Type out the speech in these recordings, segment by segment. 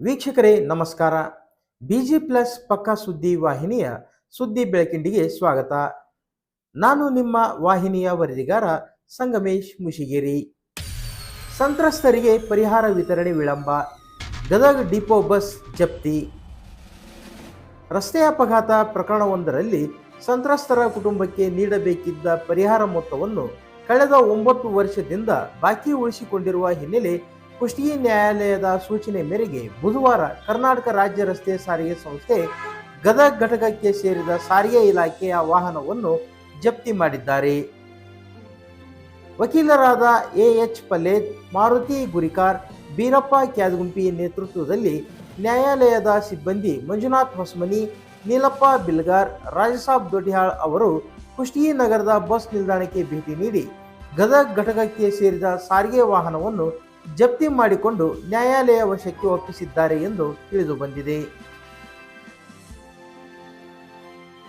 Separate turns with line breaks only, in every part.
ವೀಕ್ಷಕರೇ, ನಮಸ್ಕಾರ. Busy plus ಪಕ್ಕಾ ಸುದ್ದಿ ವಾಹಿನಿಯ ಸುದ್ದಿ ಬೆಳಕಿಂಡಿಗೆ ಸ್ವಾಗತ. ನಾನು ನಿಮ್ಮ ವಾಹಿನಿಯ ವರದಿಗಾರ ಸಂಗಮೇಶ್ ಮುಷಿಗೇರಿ. ಸಂತ್ರಸ್ತರಿಗೆ ಪರಿಹಾರ ವಿತರಣೆ ವಿಳಂಬ, ಗದಗ ಡಿಪೋ ಬಸ್ ಜಪ್ತಿ. ರಸ್ತೆ ಅಪಘಾತ ಪ್ರಕರಣವೊಂದರಲ್ಲಿ ಸಂತ್ರಸ್ತರ ಕುಟುಂಬಕ್ಕೆ ನೀಡಬೇಕಿದ್ದ ಪರಿಹಾರ ಮೊತ್ತವನ್ನು ಕಳೆದ ಒಂಬತ್ತು ವರ್ಷದಿಂದ ಬಾಕಿ ಉಳಿಸಿಕೊಂಡಿರುವ ಹಿನ್ನೆಲೆ ಕುಷ್ಟಗಿ ನ್ಯಾಯಾಲಯದ ಸೂಚನೆ ಮೇರೆಗೆ ಬುಧವಾರ ಕರ್ನಾಟಕ ರಾಜ್ಯ ರಸ್ತೆ ಸಾರಿಗೆ ಸಂಸ್ಥೆ ಗದಗ ಘಟಕಕ್ಕೆ ಸೇರಿದ ಸಾರಿಗೆ ಇಲಾಖೆಯ ವಾಹನವನ್ನು ಜಪ್ತಿ ಮಾಡಿದ್ದಾರೆ. ವಕೀಲರಾದ ಎ ಎಚ್ ಮಾರುತಿ ಗುರಿಕಾರ್, ಬೀರಪ್ಪ ಕ್ಯಾದಗುಂಪಿ ನೇತೃತ್ವದಲ್ಲಿ ನ್ಯಾಯಾಲಯದ ಸಿಬ್ಬಂದಿ ಮಂಜುನಾಥ್ ಹೊಸಮನಿ, ನೀಲಪ್ಪ ಬಿಲ್ಗಾರ್, ರಾಜಸಾಬ್ ದೊಡಿಹಾಳ್ ಅವರು ಕುಷ್ಟಗಿ ನಗರದ ಬಸ್ ನಿಲ್ದಾಣಕ್ಕೆ ಭೇಟಿ ನೀಡಿ ಗದಗ ಘಟಕಕ್ಕೆ ಸೇರಿದ ಸಾರಿಗೆ ವಾಹನವನ್ನು ಜಪ್ತಿ ಮಾಡಿಕೊಂಡು ನ್ಯಾಯಾಲಯ ವಶಕ್ಕೆ ಒಪ್ಪಿಸಿದ್ದಾರೆ ಎಂದು ತಿಳಿದು ಬಂದಿದೆ.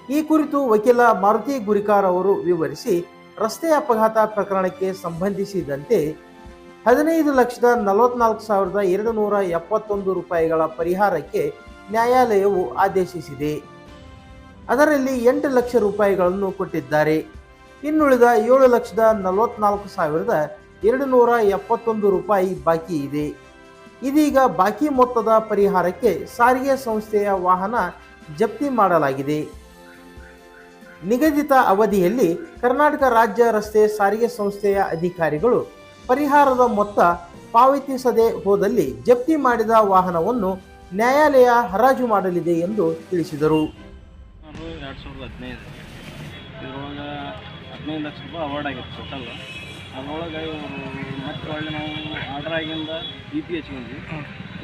ಈ ಕುರಿತು ವಕೀಲ ಮಾರುತಿ ಗುರಿಕಾರ್ ಅವರು ವಿವರಿಸಿ, ರಸ್ತೆ ಅಪಘಾತ ಪ್ರಕರಣಕ್ಕೆ ಸಂಬಂಧಿಸಿದಂತೆ ಹದಿನೈದು ಲಕ್ಷದ ನಲವತ್ನಾಲ್ಕು ಸಾವಿರದ ಎರಡು ನೂರ ಎಪ್ಪತ್ತೊಂದು ರೂಪಾಯಿಗಳ ಪರಿಹಾರಕ್ಕೆ ನ್ಯಾಯಾಲಯವು ಆದೇಶಿಸಿದೆ. ಅದರಲ್ಲಿ ಎಂಟು ಲಕ್ಷ ರೂಪಾಯಿಗಳನ್ನು ಕೊಟ್ಟಿದ್ದಾರೆ. ಇನ್ನುಳಿದ ಏಳು ಲಕ್ಷದ ನಲವತ್ನಾಲ್ಕು ಸಾವಿರದ ಎರಡು ನೂರ ಎಪ್ಪತ್ತೊಂದು ರೂಪಾಯಿ ಬಾಕಿ ಇದೆ. ಇದೀಗ ಬಾಕಿ ಮೊತ್ತದ ಪರಿಹಾರಕ್ಕೆ ಸಾರಿಗೆ ಸಂಸ್ಥೆಯ ವಾಹನ ಜಪ್ತಿ ಮಾಡಲಾಗಿದೆ. ನಿಗದಿತ ಅವಧಿಯಲ್ಲಿ ಕರ್ನಾಟಕ ರಾಜ್ಯ ರಸ್ತೆ ಸಾರಿಗೆ ಸಂಸ್ಥೆಯ ಅಧಿಕಾರಿಗಳು ಪರಿಹಾರದ ಮೊತ್ತ ಪಾವತಿಸದೆ ಹೋದಲ್ಲಿ ಜಪ್ತಿ ಮಾಡಿದ ವಾಹನವನ್ನು ನ್ಯಾಯಾಲಯ ಹರಾಜು ಮಾಡಲಿದೆ ಎಂದು ತಿಳಿಸಿದರು.
ಎರಡು ಸಾವಿರದ ಹದಿನೈದು. ಇದ್ರೊಳಗೆ ಹದಿನೈದು ಲಕ್ಷ ರೂಪಾಯಿ ಅವಾರ್ಡ್ ಆಗಿತ್ತು ಟೋಟಲ್ ಅದರೊಳಗೆ ಮತ್ತೆ ಒಳ್ಳೆ ನಾವು ಆರ್ಡ್ರ್ ಆಗಿಂದ ಇ ಪಿ ಹಚ್ಕೊಂಡ್ವಿ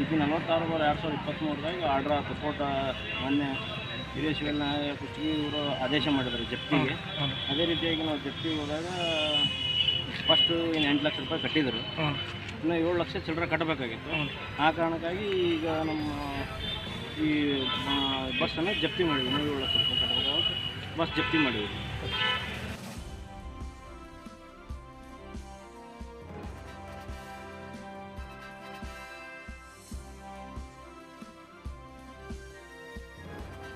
ಇ ಪಿ ನಲ್ವತ್ತಾರು ಬಾರ್ ಎರಡು ಸಾವಿರದ ಇಪ್ಪತ್ತ್ಮೂರದಾಗ ಆರ್ಡ್ರ್ ಕೋರ್ಟ್ ಮೊನ್ನೆ ಹಿರಿಯ ಸಿವಿಲ್ ನ್ಯಾಯ ಕುಷ್ಟಗಿ ಇವರು ಆದೇಶ ಮಾಡಿದ್ದಾರೆ ಜಪ್ತಿಗೆ. ಅದೇ ರೀತಿಯಾಗಿ ನಾವು ಜಪ್ತಿಗೆ ಹೋದಾಗ ಫಸ್ಟು ಏನು ಎಂಟು ಲಕ್ಷ ರೂಪಾಯಿ ಕಟ್ಟಿದ್ರು. ಇನ್ನು ಏಳು ಲಕ್ಷ ಚಿಲ್ಲರೆ ಕಟ್ಟಬೇಕಾಗಿತ್ತು. ಆ ಕಾರಣಕ್ಕಾಗಿ ಈಗ ನಮ್ಮ ಈ ಬಸ್ಸನ್ನು ಜಪ್ತಿ ಮಾಡಿದ್ವಿ ಇನ್ನೂ ಏಳು ಲಕ್ಷ ರೂಪಾಯಿ ಕಟ್ಟಬೇಕಾಗುತ್ತೆ. ಬಸ್ ಜಪ್ತಿ ಮಾಡಿದ್ವಿ